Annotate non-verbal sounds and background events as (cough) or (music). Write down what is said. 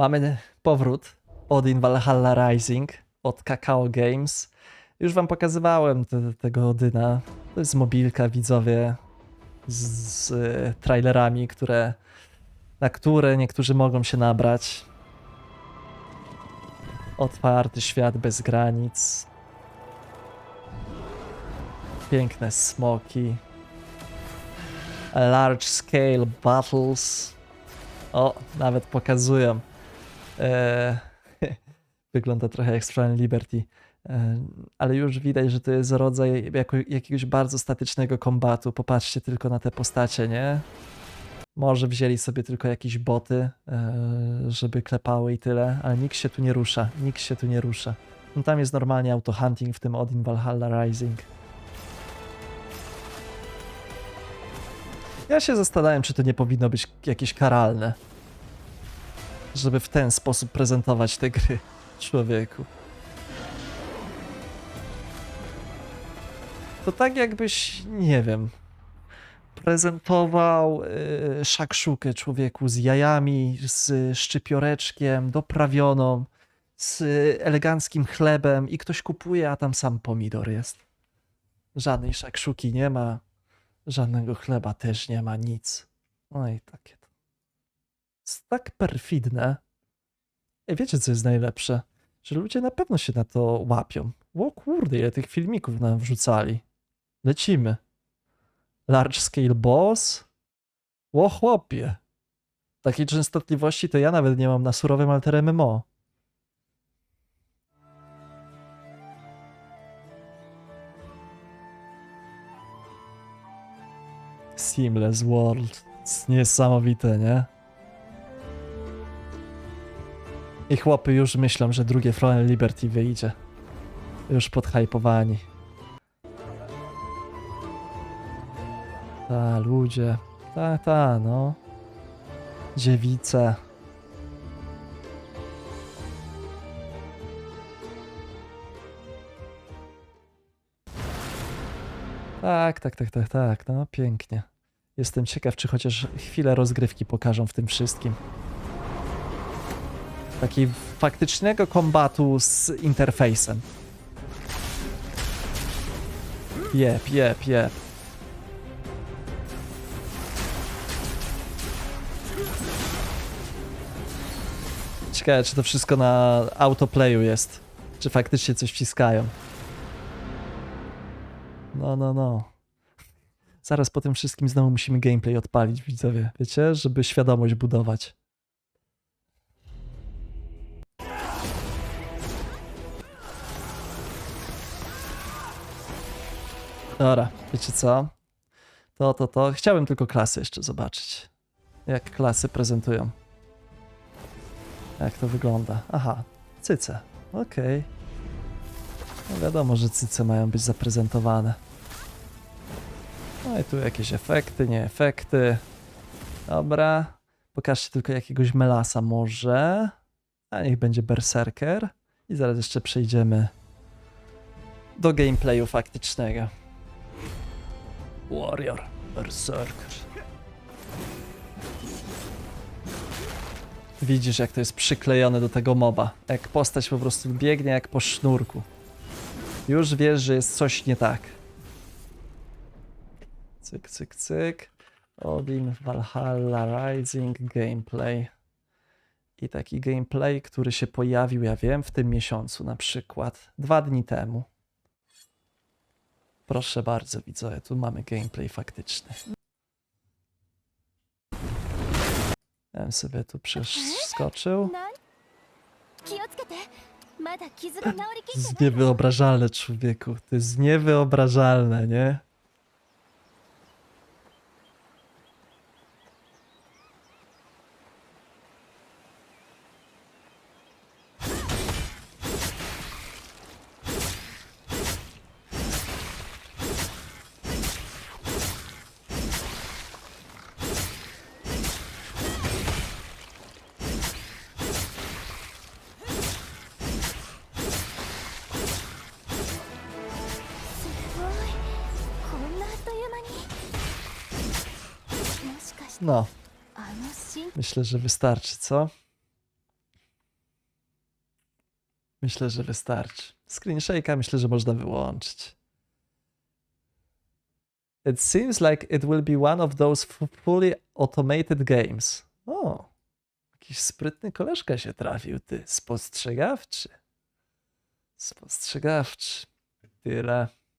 Mamy powrót Odin Valhalla Rising od Kakao Games. Już wam pokazywałem te, tego Odyna. To jest mobilka, widzowie, z, z e, trailerami, które, na które niektórzy mogą się nabrać. Otwarty świat bez granic. Piękne smoki. Large scale battles. O, nawet pokazują. E, (laughs) wygląda trochę jak Strand Liberty. E, ale już widać, że to jest rodzaj jakiegoś bardzo statycznego kombatu. Popatrzcie tylko na te postacie, nie? Może wzięli sobie tylko jakieś boty, e, żeby klepały i tyle, ale nikt się tu nie rusza. Nikt się tu nie rusza. No tam jest normalnie auto-hunting w tym Odin Valhalla Rising. Ja się zastanawiam, czy to nie powinno być jakieś karalne. Żeby w ten sposób prezentować te gry człowieku. To tak jakbyś, nie wiem, prezentował yy, szakszukę człowieku z jajami, z szczypioreczkiem, doprawioną, z eleganckim chlebem i ktoś kupuje, a tam sam pomidor jest. Żadnej szakszuki nie ma, żadnego chleba też nie ma, nic. No i takie. Tak perfidne. I wiecie, co jest najlepsze? Że ludzie na pewno się na to łapią. O kurde, ile tych filmików nam wrzucali. Lecimy. Large scale boss? O chłopie. Takiej częstotliwości to ja nawet nie mam na surowym Alter MMO. Seamless World. Niesamowite, nie? I chłopy już myślą, że drugie Throne Liberty wyjdzie. Już podhypowani. Ta, ludzie. Ta, ta, no. Dziewice. Tak, tak, tak, tak, tak, no pięknie. Jestem ciekaw, czy chociaż chwilę rozgrywki pokażą w tym wszystkim. Takiego faktycznego kombatu z interfejsem. Jep, jep, jep. Ciekawe, czy to wszystko na autoplayu jest. Czy faktycznie coś wciskają. No, no, no. Zaraz po tym wszystkim znowu musimy gameplay odpalić, widzowie. Wiecie, żeby świadomość budować. Dobra, wiecie co? To, to, to. Chciałem tylko klasy jeszcze zobaczyć. Jak klasy prezentują. Jak to wygląda? Aha, cyce. Okej. No wiadomo, że cyce mają być zaprezentowane. No i tu jakieś efekty, nie efekty. Dobra. Pokażcie tylko jakiegoś melasa może. A niech będzie berserker. I zaraz jeszcze przejdziemy do gameplayu faktycznego. Warrior, berserker. Widzisz, jak to jest przyklejone do tego moba. Jak postać po prostu biegnie jak po sznurku. Już wiesz, że jest coś nie tak. Cyk, cyk, cyk. Odin Valhalla Rising gameplay. I taki gameplay, który się pojawił, ja wiem, w tym miesiącu na przykład. Dwa dni temu. Proszę bardzo, widzowie, tu mamy gameplay faktyczny. Ja bym sobie tu przeskoczył. To jest niewyobrażalne, człowieku. To jest niewyobrażalne, nie? No, myślę, że wystarczy, co? Myślę, że wystarczy. Screenshake'a myślę, że można wyłączyć. It seems like it will be one of those fully automated games. O, jakiś sprytny koleżka się trafił, ty. Spostrzegawczy. Spostrzegawczy. Tyle.